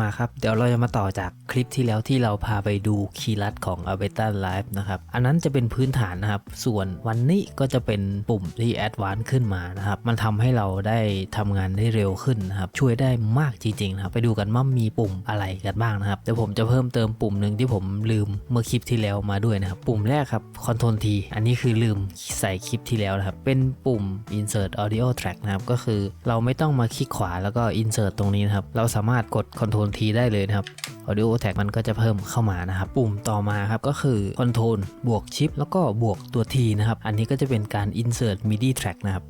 มาครับ เดี๋ยวเราจะมาต่อจากคลิปที่แล้วที่เราพาไปดูคีย์ลัดของ a b e t a Live นะครับ อันนั้นจะเป็นพื้นฐานนะครับ ส่วนวันนี้ก็จะเป็นปุ่มที่ Advanced ขึ้นมานะครับ มันทำให้เราได้ทำงานได้เร็วขึ้นนะครับ ช่วยได้มากจริงๆนะครับ ไปดูกันว่ามีปุ่มอะไรกันบ้างนะครับ เดี๋ยวผมจะเพิ่มเติมปุ่มหนึ่งที่ผมลืมเมื่อคลิปที่แล้วมาด้วยนะครับ ปุ่มแรกครับ Control T อันนี้คือลืมใส่คลิปที่แล้วนะครับ เป็นปุ่ม Insert Audio Track นะครับ ก็คือเราไม่ต้องมาคลิกขวาแล้วก็ Insert ตรงนี้นะครับ เราสามารถกด Ctrl Ctrl T ได้เลยนะครับ Audio Track มันก็จะเพิ่มเข้ามานะครับ ปุ่มต่อมาครับก็คือ Control บวกชิปแล้วก็บวกตัว T นะครับ อันนี้ก็จะเป็นการ Insert MIDI Track นะครับ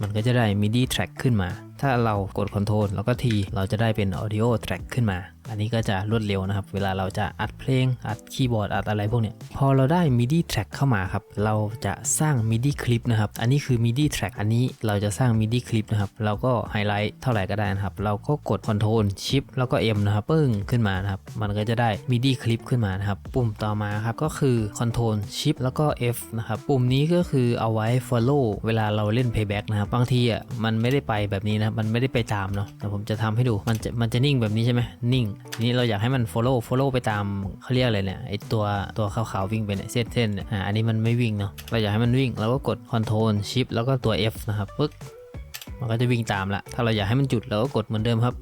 มันก็จะได้ MIDI track ขึ้นมา ถ้าเรากด Control แล้วก็ T เราจะได้เป็น Audio track ขึ้นมา อันนี้ก็จะรวดเร็วนะครับ เวลาเราจะอัดเพลง อัดคีย์บอร์ด อัดอะไรพวกเนี้ย พอเราได้ MIDI track เข้ามาครับ เราจะสร้าง MIDI คลิปนะครับ อันนี้คือ MIDI track อันนี้เราจะสร้าง MIDI คลิปนะครับ เราก็ไฮไลท์เท่าไหร่ก็ได้นะครับ เราก็กด Control Shift แล้วก็ M นะครับ ปึ้งขึ้นมานะครับ มันก็จะได้ MIDI คลิปขึ้นมานะครับ ปุ่มต่อมาครับ ก็คือ Control Shift แล้วก็ F นะครับ ปุ่มนี้ก็คือเอาไว้ follow เวลาเราเล่น playback นะครับ บางทีอะมันไม่ได้ไปแบบนี้นะครับมันไม่ได้ไปตามเนาะแต่ผมจะทำให้ดูมันจะมันจะนิ่งแบบนี้ใช่ไหมนิ่งทีนี้เราอยากให้มัน follow follow ไปตามเขาเรียกอะไรเนี่ยไอตัวตัวขาวๆวิ่งไปเนี่ยเส้นเส้นอ่าอันนี้มันไม่วิ่งเนาะเราอยากให้มันวิ่งเราก็กด Control Shift แล้วก็ตัว F นะครับปึ๊กมันก็จะวิ่งตามละถ้าเราอยากให้มันจุดเราก็กดเหมือนเดิมครับ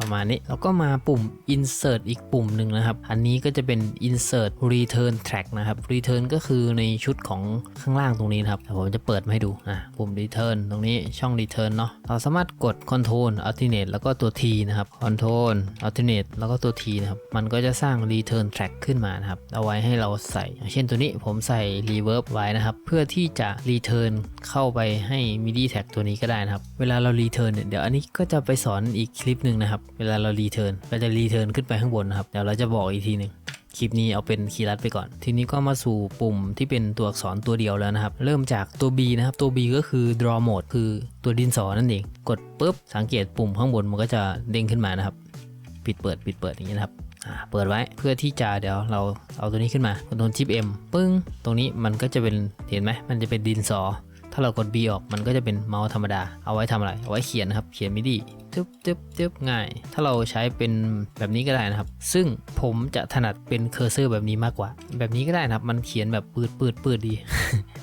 ประมาณนี้ แล้วก็มาปุ่ม insert อีกปุ่มหนึ่งนะครับ อันนี้ก็จะเป็น insert return track นะครับ return ก็คือในชุดของข้างล่างตรงนี้นะครับผมจะเปิดมาให้ดูอะปุ่ม return ตรงนี้ช่อง return เนาะเราสามารถกด control alternate แล้วก็ตัว T นะครับ control alternate แล้วก็ตัว T นะครับมันก็จะสร้าง return track ขึ้นมานะครับเอาไว้ให้เราใส่อย่างเช่นตัวนี้ผมใส่ reverb ไว้นะครับเพื่อที่จะ return เข้าไปให้ midi tag ตัวนี้ก็ได้นะครับ เวลาเรา return เนี่ยเดี๋ยวอันนี้ก็จะไปสอนอีกคลิปหนึ่งนะครับเวลาเรา return เราจะ return ขึ้นไปข้างบนนะครับ เดี๋ยวเราจะบอกอีกทีหนึ่งคลิปนี้เอาเป็นคีย์ลัดไปก่อน ทีนี้ก็มาสู่ปุ่มที่เป็นตัวอักษรตัวเดียวแล้วนะครับ เริ่มจากตัว B นะครับ ตัว B ก็คือ draw mode คือตัวดินสอนั่นเอง กดปุ๊บ สังเกตปุ่มข้างบนมันก็จะเด้งขึ้นมานะครับ ปิดเปิดปิดเปิดอย่างนี้นะครับอ่าเปิดไว้เพื่อที่จะเดี๋ยวเราเอาตัวนี้ขึ้นมาคอนโทรลชิป M ปึ้ง ตรงนี้มันก็จะเป็นเห็นไหมมันจะเป็นดินสอ ถ้าเรากด B ออกมันก็จะเป็นเมาส์ธรรมดา เอาไว้ทำอะไร เอาไว้เขียนนะครับ เขียนมิดี ตึ๊บตึ๊บตึ๊บง่าย ถ้าเราใช้เป็นแบบนี้ก็ได้นะครับ ซึ่งผมจะถนัดเป็นเคอร์เซอร์แบบนี้มากกว่า แบบนี้ก็ได้นะครับ มันเขียนแบบปืดปืดปืดดี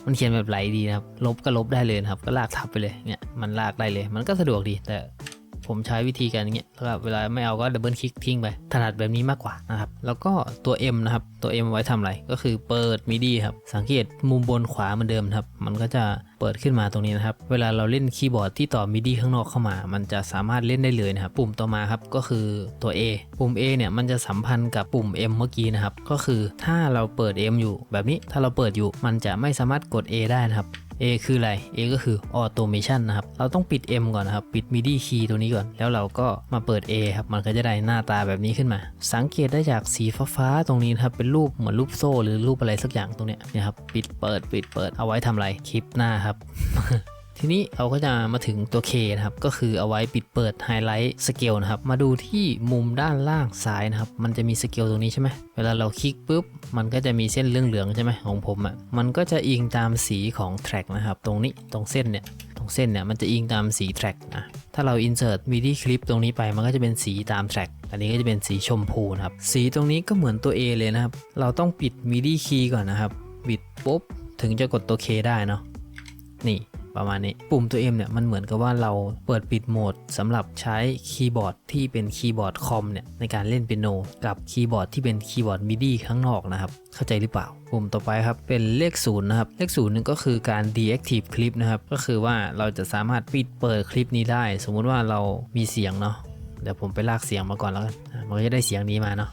มันเขียนแบบไหลดีนะครับ ลบก็ลบได้เลยนะครับ ก็ลากทับไปเลย เนี่ย มันลากได้เลย มันก็สะดวกดี แต่ ผมใช้วิธีการอย่างเงี้ยแล้วก็เวลาไม่เอาก็ดับเบิลคลิกทิ้งไปถนัดแบบนี้มากกว่านะครับ แล้วก็ตัว M นะครับ ตัว M ไว้ทำอะไร ก็คือเปิดมิดีครับ สังเกตมุมบนขวาเหมือนเดิมนะครับ มันก็จะเปิดขึ้นมาตรงนี้นะครับ เวลาเราเล่นคีย์บอร์ดที่ต่อมิดีข้างนอกเข้ามา มันจะสามารถเล่นได้เลยนะครับ ปุ่มต่อมาครับ ก็คือตัว A ปุ่ม A เนี่ย มันจะสัมพันธ์กับปุ่ม M เมื่อกี้นะครับ ก็คือถ้าเราเปิด M อยู่แบบนี้ ถ้าเราเปิดอยู่ มันจะไม่สามารถกด A ได้นะครับ A คืออะไร A ก็คือ Automation นะครับ เราต้องปิด M ก่อนนะครับ ปิด MIDI key ตัวนี้ก่อน แล้วเราก็มาเปิด A ครับ มันก็จะได้หน้าตาแบบนี้ขึ้นมา สังเกตได้จากสีฟ้าๆตรงนี้นะครับ เป็นรูปเหมือนรูปโซ่หรือรูปอะไรสักอย่างตรงเนี้ยนะครับ ปิดเปิดปิดเปิดเอาไว้ทำอะไร คลิปหน้าครับ ทีนี้เราก็จะมาถึงตัว K นะครับ ก็คือเอาไว้ปิดเปิดไฮไลท์สเกลนะครับ มาดูที่มุมด้านล่างซ้ายนะครับ มันจะมีสเกลตรงนี้ใช่ไหมเวลาเราคลิกปุ๊บ มันก็จะมีเส้นเหลืองๆใช่ไหมของผมอะ่ะ มันก็จะอิงตามสีของแทร็กนะครับ ตรงนี้ ตรงเส้นเนี่ย ตรงเส้นเนี่ย มันจะอิงตามสีแทร็กนะ ถ้าเรา insert MIDI คลิปตรงนี้ไป มันก็จะเป็นสีตามแทร็กอันนี้ก็จะเป็นสีชมพูนะครับ สีตรงนี้ก็เหมือนตัว A เลยนะครับ เราต้องปิด MIDI key ก่อนนะครับปิดปุ๊บ ถึงจะกดตัว K ได้เนาะ นี่ ประมาณนี้ ปุ่มตัว M เนี่ยมันเหมือนกับว่าเราเปิดปิดโหมดสำหรับใช้คีย์บอร์ดที่เป็นคีย์บอร์ดคอมเนี่ยในการเล่นเปียโน กับคีย์บอร์ดที่เป็นคีย์บอร์ดมิดีข้างนอกนะครับ เข้าใจหรือเปล่า ปุ่มต่อไปครับเป็นเลขศูนย์นะครับเลขศูนย์นึงก็คือการ deactive คลิปนะครับก็คือว่าเราจะสามารถปิดเปิดคลิปนี้ได้ สมมุติว่าเรามีเสียงเนาะเดี๋ยวผมไปลากเสียงมาก่อนแล้วกันมันก็จะได้เสียงนี้มาเนาะ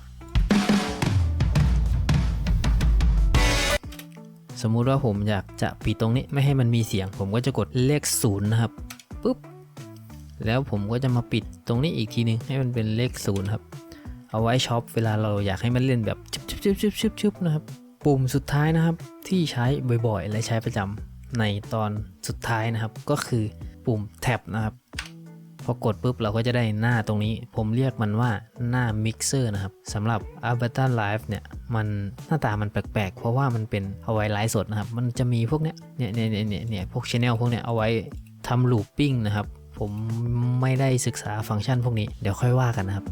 สมมุติว่าผมอยากจะปิดตรงนี้ไม่ให้มันมีเสียง ผมก็จะกดเลขศูนย์นะครับปุ๊บแล้วผมก็จะมาปิดตรงนี้อีกทีหนึงให้มันเป็นเลขศูนย์ครับเอาไว้ช็อปเวลาเราอยากให้มันเล่นแบบชุบชุบชุบชุบชุบชุบนะครับปุ่มสุดท้ายนะครับที่ใช้บ่อยๆ และใช้ประจำในตอนสุดท้ายนะครับ ก็คือปุ่มแท็บนะครับ พอกดปุ๊บเราก็จะได้หน้าตรงนี้ ผมเรียกมันว่าหน้ามิกเซอร์นะครับสำหรับ a v a t a r Live เนี่ยมันหน้าตามันแปลกๆ เพราะว่ามันเป็นเอาไว้ไลฟ์สดนะครับ มันจะมีพวกเนี้ยเนี่ยเนี่ยเนี่ยเนี่ยเนี่ยพวกชแนลพวกเนี้ยเอาไว้ทำลูปปิ้งนะครับ ผมไม่ได้ศึกษาฟังก์ชันพวกนี้เดี๋ยวค่อยว่ากันนะครับ